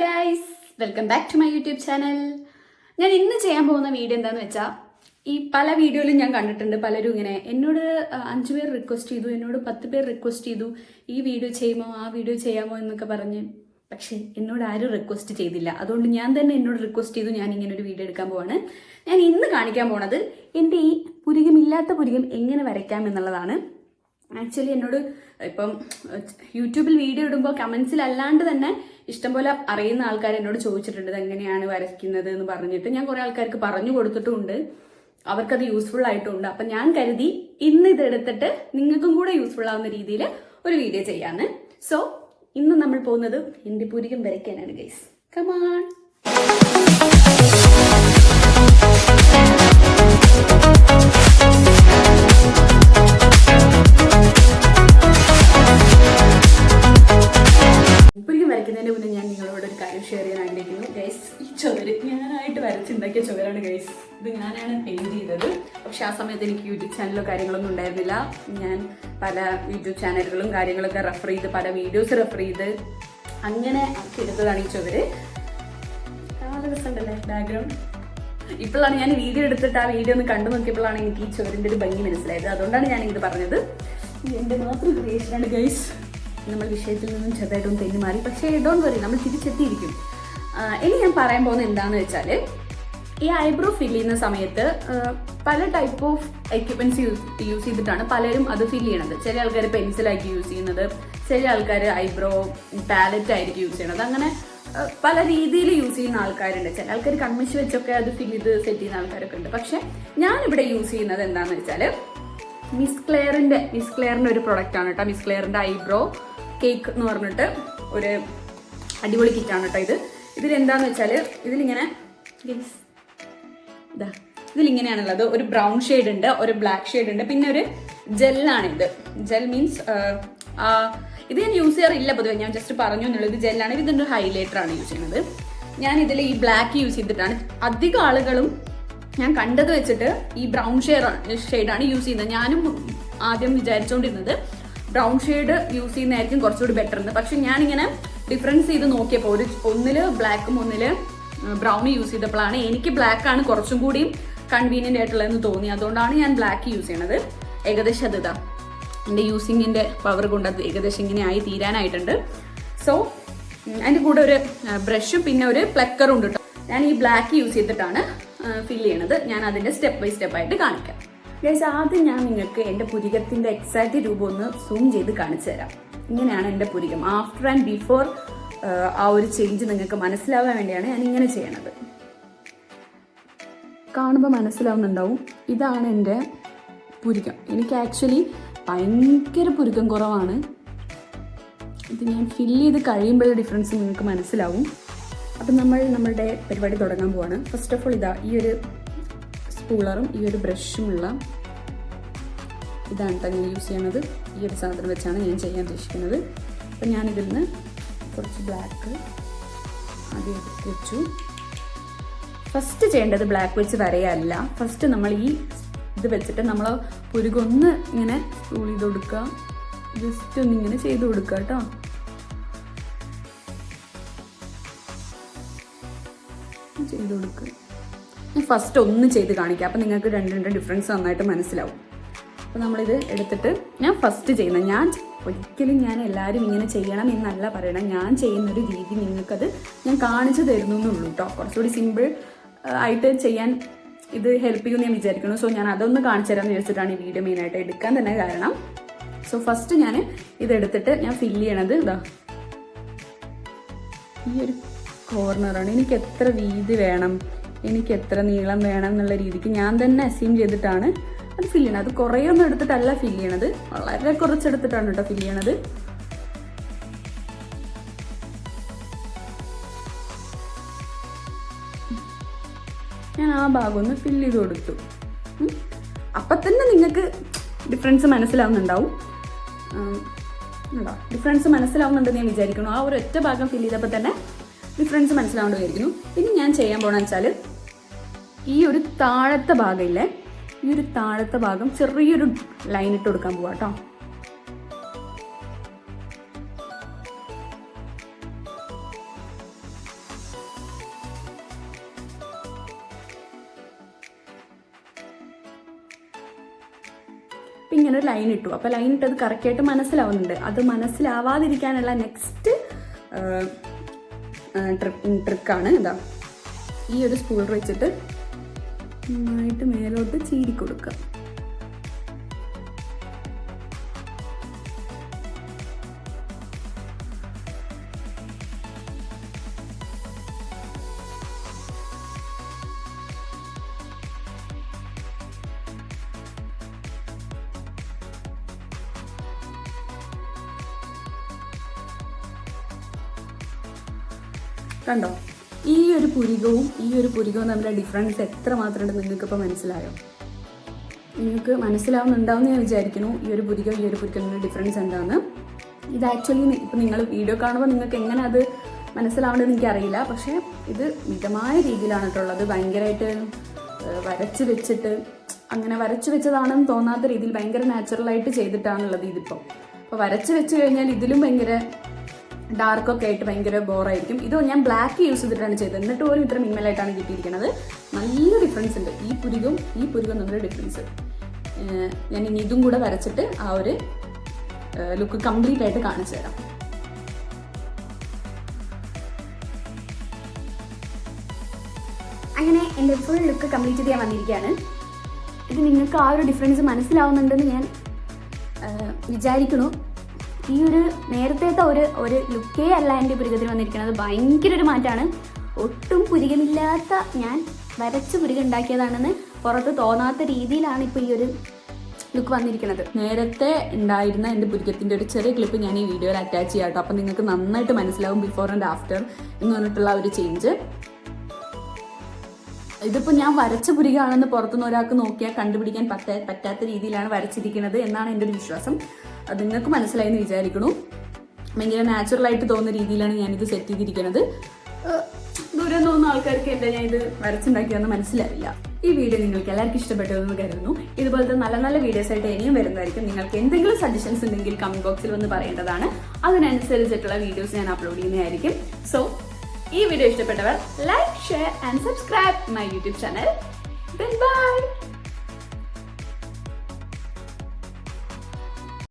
Guys welcome back to my YouTube channel ഞാൻ ഇന്ന് ചെയ്യാൻ പോകുന്ന വീഡിയോ എന്താന്ന് വെച്ചാൽ ഈ പല വീഡിയോയിലും ഞാൻ കണ്ടിട്ടുണ്ട് പലരും ഇങ്ങനെ. എന്നോട് അഞ്ച് പേർ റിക്വസ്റ്റ് ചെയ്തു എന്നോട് പത്ത് പേർ റിക്വസ്റ്റ് ചെയ്തു ഈ വീഡിയോ ചെയ്യുമോ ആ വീഡിയോ ചെയ്യാമോ എന്നൊക്കെ പറഞ്ഞ്. പക്ഷേ എന്നോട് ആരും റിക്വസ്റ്റ് ചെയ്തില്ല. അതുകൊണ്ട് ഞാൻ തന്നെ എന്നോട് റിക്വസ്റ്റ് ചെയ്തു ഞാൻ ഇങ്ങനെ ഒരു വീഡിയോ എടുക്കാൻ പോവാണ്. ഞാൻ ഇന്ന് കാണിക്കാൻ പോണത് എന്റെ ഈ പുരികമില്ലാത്ത പുരികം എങ്ങനെ വരയ്ക്കാം എന്നുള്ളതാണ്. ആക്ച്വലി എന്നോട് ഇപ്പം യൂട്യൂബിൽ വീഡിയോ ഇടുമ്പോൾ കമൻസിൽ അല്ലാണ്ട് തന്നെ ഇഷ്ടംപോലെ അറിയുന്ന ആൾക്കാർ എന്നോട് ചോദിച്ചിട്ടുണ്ട് ഇത് എങ്ങനെയാണ് വരയ്ക്കുന്നത് എന്ന് പറഞ്ഞിട്ട്. ഞാൻ കുറേ ആൾക്കാർക്ക് പറഞ്ഞു കൊടുത്തിട്ടുമുണ്ട് അവർക്കത് യൂസ്ഫുൾ ആയിട്ടുണ്ട്. അപ്പം ഞാൻ കരുതി ഇന്ന് ഇത് എടുത്തിട്ട് നിങ്ങൾക്കും കൂടെ യൂസ്ഫുൾ ആവുന്ന രീതിയിൽ ഒരു വീഡിയോ ചെയ്യാന്ന്. സോ ഇന്ന് നമ്മൾ പോകുന്നത് എന്റെ പുരികം വരയ്ക്കാനാണ് ഗൈസ് കമാൺ കാര്യം ഷെയർ ചെയ്യാൻ ആഗ്രഹിക്കുന്നു. ഗൈസ് ഈ ചുവര് ഞാനായിട്ട് വരച്ചുണ്ടാക്കിയ ചുവരാണ് ഗൈസ് ഇത് ഞാനാണ് പെയിന്റ് ചെയ്തത്. പക്ഷെ ആ സമയത്ത് എനിക്ക് യൂട്യൂബ് ചാനലോ കാര്യങ്ങളൊന്നും ഉണ്ടായിരുന്നില്ല. ഞാൻ പല യൂട്യൂബ് ചാനലുകളും കാര്യങ്ങളൊക്കെ റെഫർ ചെയ്ത് പല വീഡിയോസ് റെഫർ ചെയ്ത് അങ്ങനെ ആക്കി എടുത്തതാണ് ഈ ചുവര്. ബാക്ക്ഗ്രൗണ്ട് ഇപ്പോഴാണ് ഞാൻ വീഡിയോ എടുത്തിട്ട് ആ വീഡിയോ ഒന്ന് കണ്ടു നോക്കിയപ്പോഴാണ് എനിക്ക് ഈ ചുവരിന്റെ ഒരു ഭംഗി മനസ്സിലായത്. അതുകൊണ്ടാണ് ഞാൻ ഇത് പറഞ്ഞത് എന്റെ മാത്രം ക്രിയേഷനാണ് ഗൈസ് നമ്മൾ വിഷയത്തിൽ നിന്നും ചെറുതായിട്ടൊന്ന് തെന്നി മാറി. പക്ഷേ ഡോണ്ട് വറി നമ്മൾ തിരിച്ചെത്തിയിരിക്കും. ഇനി ഞാൻ പറയാൻ പോകുന്നത് എന്താണെന്ന് വെച്ചാൽ ഈ ഐബ്രോ ഫിൽ ചെയ്യുന്ന സമയത്ത് പല type of equipments use use ചെയ്തിട്ടാണ് പലരും അത് ഫിൽ ചെയ്യണത്. ചില ആൾക്കാർ പെൻസിലായിരിക്കും യൂസ് ചെയ്യുന്നത് ചില ആൾക്കാർ ഐബ്രോ പാലറ്റ് ആയിരിക്കും യൂസ് ചെയ്യണത്. അങ്ങനെ പല രീതിയിൽ യൂസ് ചെയ്യുന്ന ആൾക്കാരുണ്ട്. ചില ആൾക്കാർ കൺമിച്ച് വെച്ചൊക്കെ അത് ഫിൽ ചെയ്ത് സെറ്റ് ചെയ്യുന്ന ആൾക്കാരൊക്കെ ഉണ്ട്. പക്ഷെ ഞാനിവിടെ യൂസ് ചെയ്യുന്നത് എന്താണെന്ന് വെച്ചാൽ മിസ് ക്ലെയറിന്റെ മിസ് ക്ലെയറിന്റെ ഒരു പ്രൊഡക്റ്റ് ആണ് കേട്ടോ മിസ് ക്ലെയറിന്റെ ഐബ്രോ കേക്ക് എന്ന് പറഞ്ഞിട്ട് ഒരു അടിപൊളി കിറ്റാണ് കേട്ടോ ഇത്. ഇതിലെന്താന്ന് വെച്ചാൽ ഇതിലിങ്ങനെ ഇതാ ഇതിലിങ്ങനെയാണുള്ളത്. ഒരു ബ്രൗൺ ഷെയ്ഡ് ഉണ്ട് ഒരു ബ്ലാക്ക് ഷെയ്ഡ് ഉണ്ട് പിന്നെ ഒരു ജെല്ലാണ് ഇത്. ജെൽ മീൻസ് ഇത് ഞാൻ യൂസ് ചെയ്യാറില്ല പൊതുവെ ഞാൻ ജസ്റ്റ് പറഞ്ഞു എന്നുള്ളത് ഇത് ജെല്ലാണ് ഇതിന്റെ ഹൈലൈറ്റർ ആണ് യൂസ് ചെയ്യുന്നത്. ഞാൻ ഇതിൽ ഈ ബ്ലാക്ക് യൂസ് ചെയ്തിട്ടാണ്. അധികം ആളുകളും ഞാൻ കണ്ടത് വെച്ചിട്ട് ഈ ബ്രൗൺ ഷെയ്ഡ് ഷെയ്ഡാണ് യൂസ് ചെയ്യുന്നത്. ഞാനും ആദ്യം വിചാരിച്ചുകൊണ്ടിരുന്നത് ബ്രൗൺ ഷെയ്ഡ് യൂസ് ചെയ്യുന്നതായിരിക്കും കുറച്ചുകൂടി ബെറ്റർ എന്ന്. പക്ഷെ ഞാനിങ്ങനെ ഡിഫറൻസ് ചെയ്ത് നോക്കിയപ്പോൾ ഒരു ഒന്നിൽ ബ്ലാക്കും ഒന്നിൽ ബ്രൗണും യൂസ് ചെയ്തപ്പോഴാണ് എനിക്ക് ബ്ലാക്ക് ആണ് കുറച്ചും കൂടി കൺവീനിയന്റ് ആയിട്ടുള്ളതെന്ന് തോന്നി. അതുകൊണ്ടാണ് ഞാൻ ബ്ലാക്ക് യൂസ് ചെയ്യണത്. ഏകദേശം അത് ഇതാ. എന്റെ യൂസിങ്ങിന്റെ പവർ കൊണ്ട് അത് ഏകദേശം ഇങ്ങനെ ആയി തീരാനായിട്ടുണ്ട്. സോ അതിന്റെ കൂടെ ഒരു ബ്രഷും പിന്നെ ഒരു പ്ലക്കറും ഉണ്ട് കേട്ടോ ഞാൻ ഈ ബ്ലാക്ക് യൂസ് ചെയ്തിട്ടാണ് ഫിൽ ചെയ്യണത്. ഞാൻ അതിന്റെ സ്റ്റെപ്പ് ബൈ സ്റ്റെപ്പ് ആയിട്ട് കാണിക്കാം. ഗൈസ് ആദ്യം ഞാൻ നിങ്ങൾക്ക് എന്റെ പുരികത്തിന്റെ എക്സാക്റ്റ് രൂപം ഒന്ന് സൂം ചെയ്ത് കാണിച്ചു തരാം. ഇങ്ങനെയാണ് എന്റെ പുരികം. ആഫ്റ്റർ ആൻഡ് ബിഫോർ ആ ഒരു ചേഞ്ച് നിങ്ങൾക്ക് മനസ്സിലാവാൻ വേണ്ടിയാണ് ഞാൻ ഇങ്ങനെ ചെയ്യണത്. കാണുമ്പോൾ മനസ്സിലാവുന്നുണ്ടാവും. ഇതാണ് എന്റെ പുരികം. എനിക്ക് ആക്ച്വലി ഭയങ്കര പുരുക്കം കുറവാണ്. ഇത് ഞാൻ ഫില്ല് ചെയ്ത് കഴിയുമ്പോൾ ഡിഫറൻസ് നിങ്ങൾക്ക് മനസ്സിലാവും. അപ്പം നമ്മൾ നമ്മളുടെ പരിപാടി തുടങ്ങാൻ പോവാണ്. ഫസ്റ്റ് ഓഫ് ഓൾ ഇതാ ഈ ഒരു സ്പൂളറും ഈ ഒരു ബ്രഷുമുള്ള ഇതാണ് കേട്ടോ ഞാൻ യൂസ് ചെയ്യണത് ഈ ഒരു സാധനം വെച്ചാണ് ഞാൻ ചെയ്യാൻ ഉദ്ദേശിക്കുന്നത്. അപ്പം ഞാനിതിൽ നിന്ന് കുറച്ച് ബ്ലാക്ക് ആദ്യം എടുത്ത് വെച്ചു. ഫസ്റ്റ് ചെയ്യേണ്ടത് ബ്ലാക്ക് വെച്ച് വരയല്ല. ഫസ്റ്റ് നമ്മൾ ഈ ഇത് വെച്ചിട്ട് നമ്മൾ പുരുകൊന്ന് ഇങ്ങനെ സ്പൂൾ ചെയ്ത് കൊടുക്കുക. ജസ്റ്റ് ഒന്ന് ഇങ്ങനെ ചെയ്ത് കൊടുക്കുക കേട്ടോ. ചെയ്ത് കൊടുക്കുക. ഞാൻ ഫസ്റ്റ് ഒന്ന് ചെയ്ത് കാണിക്കുക അപ്പം നിങ്ങൾക്ക് രണ്ട് രണ്ട് ഡിഫറൻസ് നന്നായിട്ട് മനസ്സിലാവും. അപ്പോൾ നമ്മളിത് എടുത്തിട്ട് ഞാൻ ഫസ്റ്റ് ചെയ്യുന്നത് ഞാൻ ഒരിക്കലും ഞാൻ എല്ലാവരും ഇങ്ങനെ ചെയ്യണം എന്നല്ല പറയണം ഞാൻ ചെയ്യുന്നൊരു രീതി നിങ്ങൾക്കത് ഞാൻ കാണിച്ചു തരുന്നു എന്നുള്ളൂ കേട്ടോ കുറച്ചുകൂടി സിമ്പിൾ ആയിട്ട് ചെയ്യാൻ ഇത് ഹെൽപ്പ് ചെയ്യുമെന്ന് ഞാൻ വിചാരിക്കുന്നു. സോ ഞാൻ അതൊന്ന് കാണിച്ചു തരാമെന്ന് വിചാരിച്ചിട്ടാണ് ഈ വീഡിയോ മെയിനായിട്ട് എടുക്കാൻ തന്നെ കാരണം. സോ ഫസ്റ്റ് ഞാൻ ഇതെടുത്തിട്ട് ഞാൻ ഫില്ല് ചെയ്യണത് ഇതാ. ഈ ഒരു കോർണറാണ് എനിക്ക് എത്ര വീതി വേണം? എനിക്ക് എത്ര നീളം വേണം എന്നുള്ള രീതിക്ക് ഞാൻ തന്നെ അസ്യൂം ചെയ്തിട്ടാണ് അത് ഫില്ല് ചെയ്യണത് അത് കുറേ ഒന്നും എടുത്തിട്ടല്ല ഫില്ല് ചെയ്യണത്. വളരെ കുറച്ചെടുത്തിട്ടാണ് കേട്ടോ ഫില്ല് ചെയ്യണത്. ഞാൻ ആ ഭാഗം ഒന്ന് ഫില്ല് ചെയ്ത് കൊടുത്തു. അപ്പൊ തന്നെ നിങ്ങൾക്ക് ഡിഫറൻസ് മനസ്സിലാവുന്നുണ്ടാവും. ഡിഫറൻസ് മനസ്സിലാവുന്നുണ്ടെന്ന് ഞാൻ വിചാരിക്കുന്നു. ആ ഒരു ഒറ്റ ഭാഗം ഫില്ല് ചെയ്തപ്പോൾ തന്നെ ഡിഫറൻസ് മനസ്സിലാവേണ്ടി വിചാരിക്കുന്നു പിന്നെ ഞാൻ ചെയ്യാൻ പോകണമെന്ന് വെച്ചാൽ ഈ ഒരു താഴത്തെ ഭാഗമില്ലേ ഈ ഒരു താഴത്തെ ഭാഗം ചെറിയൊരു ലൈൻ ഇട്ട് കൊടുക്കാൻ പോവാ കേട്ടോ ഇങ്ങനെ ഒരു ലൈൻ ഇട്ടു. അപ്പോൾ ലൈൻ ഇട്ടത് കറക്റ്റായിട്ട് മനസ്സിലാവുന്നുണ്ട്. അത് മനസ്സിലാവാതിരിക്കാനുള്ള നെക്സ്റ്റ് ട്രിക്കാണ്. ഇതാ. ഈ ഒരു സ്പൂൾ വെച്ചിട്ട് നന്നായിട്ട് മേലോട്ട് ചീരി കൊടുക്കുക കണ്ടോ? ഈ ഒരു പുരികവും ഈ ഒരു പുരികവും തമ്മിലെ ഡിഫറൻസ് എത്ര മാത്രമുണ്ട് നിങ്ങൾക്കിപ്പോൾ മനസ്സിലായോ? നിങ്ങൾക്ക് മനസ്സിലാവുന്നുണ്ടാവുമെന്ന് ഞാൻ വിചാരിക്കുന്നു. ഈ ഒരു പുരികം ഈ ഒരു പുരികം ഡിഫറൻസ് എന്താണെന്ന് ഇത് ആക്ച്വലി ഇപ്പം നിങ്ങൾ വീഡിയോ കാണുമ്പോൾ നിങ്ങൾക്ക് എങ്ങനെ അത് മനസ്സിലാവേണ്ടതെന്ന് എനിക്കറിയില്ല. പക്ഷേ ഇത് മിതമായ രീതിയിലാണ് കേട്ടുള്ളത് ഭയങ്കരമായിട്ട് വരച്ച് വെച്ചിട്ട് അങ്ങനെ വരച്ച് വെച്ചതാണെന്ന് തോന്നാത്ത രീതിയിൽ ഭയങ്കര നാച്ചുറലായിട്ട് ചെയ്തിട്ടാണുള്ളത് ഇതിപ്പോൾ അപ്പോൾ വരച്ച് വെച്ച് കഴിഞ്ഞാൽ ഇതിലും ഭയങ്കര ഡാർക്കൊക്കെ ആയിട്ട് ഭയങ്കര ബോറായിരിക്കും. ഇത് ഞാൻ ബ്ലാക്ക് യൂസ് ചെയ്തിട്ടാണ് ചെയ്തത്. എന്നിട്ട് പോലും ഇത്ര മിനിമലായിട്ടാണ് കിട്ടിയിരിക്കുന്നത്. നല്ല ഡിഫറൻസ് ഉണ്ട്. ഈ പുരികും ഈ പുരികും തമ്മിലുള്ള ഡിഫറൻസ് ഞാൻ ഇനി ഇതും കൂടെ വരച്ചിട്ട് ആ ഒരു ലുക്ക് കംപ്ലീറ്റ് ആയിട്ട് കാണിച്ചു തരാം. അങ്ങനെ എന്റെ ഫുൾ ലുക്ക് കംപ്ലീറ്റ് ചെയ്യാൻ വന്നിരിക്കുകയാണ്. ഇത് നിങ്ങൾക്ക് ആ ഒരു ഡിഫറൻസ് മനസ്സിലാവുന്നുണ്ടെന്ന് ഞാൻ വിചാരിക്കുന്നു. ഈ ഒരു നേരത്തേത്തെ ഒരു ഒരു ലുക്കേ അല്ല എന്റെ പുരുകത്തിന് വന്നിരിക്കുന്നത്. ഭയങ്കര ഒരു മാറ്റമാണ് ഒട്ടും പുരുകമില്ലാത്ത ഞാൻ വരച്ച് പുരുക ഉണ്ടാക്കിയതാണെന്ന് പുറത്ത് തോന്നാത്ത രീതിയിലാണ് ഇപ്പോൾ ഈ ഒരു ലുക്ക് വന്നിരിക്കുന്നത്. നേരത്തെ ഉണ്ടായിരുന്ന എന്റെ പുരുക്കത്തിന്റെ ഒരു ചെറിയ ക്ലിപ്പ് ഞാൻ ഈ വീഡിയോയിൽ അറ്റാച്ച് ചെയ്യാം കേട്ടോ. അപ്പം നിങ്ങൾക്ക് നന്നായിട്ട് മനസ്സിലാവും ബിഫോർ ആൻഡ് ആഫ്റ്റർ എന്ന് പറഞ്ഞിട്ടുള്ള ഒരു ചേഞ്ച് ഇതിപ്പോൾ ഞാൻ വരച്ച പുരികാണെന്ന് പുറത്തുനിന്ന് ഒരാൾക്ക് നോക്കിയാൽ കണ്ടുപിടിക്കാൻ പറ്റാ പറ്റാത്ത രീതിയിലാണ് വരച്ചിരിക്കുന്നത് എന്നാണ് എന്റെ ഒരു വിശ്വാസം. അത് നിങ്ങൾക്ക് മനസ്സിലായി എന്ന് വിചാരിക്കണു ഭയങ്കര നാച്ചുറൽ ആയിട്ട് തോന്നുന്ന രീതിയിലാണ് ഞാനിത് സെറ്റ് ചെയ്തിരിക്കുന്നത്. ദൂരം തോന്നുന്ന ആൾക്കാർക്ക് എന്താ ഞാൻ ഇത് വരച്ചുണ്ടാക്കിയെന്ന് മനസ്സിലാവില്ല. ഈ വീഡിയോ നിങ്ങൾക്ക് എല്ലാവർക്കും ഇഷ്ടപ്പെട്ടതെന്ന് കരുതുന്നു. ഇതുപോലത്തെ നല്ല നല്ല വീഡിയോസ് ആയിട്ട് ഇനിയും വരുന്നതായിരിക്കും. നിങ്ങൾക്ക് എന്തെങ്കിലും സജഷൻസ് ഉണ്ടെങ്കിൽ കമന്റ് ബോക്സിൽ വന്ന് പറയേണ്ടതാണ്. അതിനനുസരിച്ചിട്ടുള്ള വീഡിയോസ് ഞാൻ അപ്ലോഡ് ചെയ്യുന്നതായിരിക്കും. സോ ഈ video ഇഷ്ടപ്പെട്ടവർ like share and subscribe my YouTube channel bye